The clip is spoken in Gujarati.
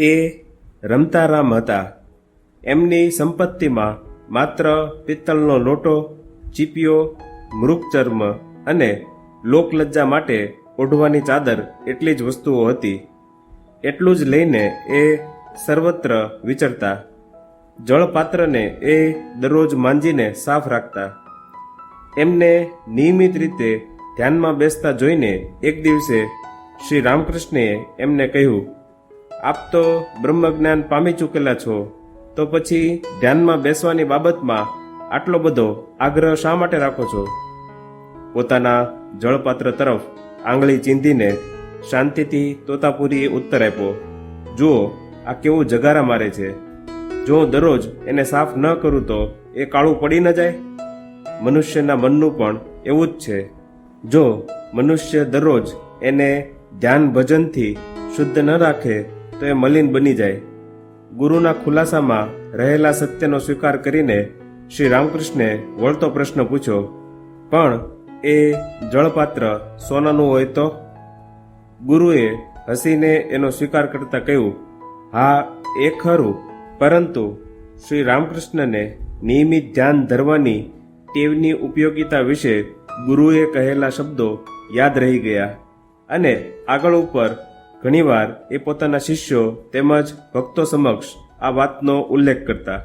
એ રમતા રામ હતા. એમની સંપત્તિમાં માત્ર પિત્તળનો લોટો, ચીપિયો, મૃગચર્મ અને લોકલજ્જા માટે ઓઢવાની ચાદર એટલી જ વસ્તુઓ હતી. એટલું જ લઈને એ સર્વત્ર વિચરતા. જળપાત્રને એ દરરોજ માંજીને સાફ રાખતા. એમને નિયમિત રીતે ધ્યાનમાં બેસતા જોઈને એક દિવસે શ્રી રામકૃષ્ણએ એમને કહ્યું આપ તો બ્રહ્મજ્ઞાન પામી ચૂકેલા છો. તો પછી ધ્યાનમાં બેસવાની બાબતમાં આટલો બધો આગ્રહ શા માટે રાખો છો? પોતાના જળપાત્ર તરફ આંગળી ચીંધીને શાંતિથી તોતાપુરીએ ઉત્તર આપ્યો, જુઓ, આ કેવું જગારા મારે છે. જો હું દરરોજ એને સાફ ન કરું તો એ કાળું પડી ન જાય? મનુષ્યના મનનું પણ એવું જ છે. જો મનુષ્ય દરરોજ એને ધ્યાન ભજનથી શુદ્ધ ન રાખે તો એ મલિન બની જાય. ગુરુના ખુલાસામાં રહેલા સત્યનો સ્વીકાર કરીને શ્રી રામકૃષ્ણે વળતો પ્રશ્ન પૂછ્યો, પણ એ જળપાત્ર સોનાનું હોય તો? ગુરુએ હસીને એનો સ્વીકાર કરતા કહ્યું, હા, એ ખરું. પરંતુ શ્રી રામકૃષ્ણને નિયમિત ધ્યાન ધરવાની ટેવની ઉપયોગિતા વિશે ગુરુએ કહેલા શબ્દો યાદ રહી ગયા. અને આગળ ઉપર ઘણીવાર એ પોતાના શિષ્યો તેમજ ભક્તો સમક્ષ આ વાતનો ઉલ્લેખ કરતા.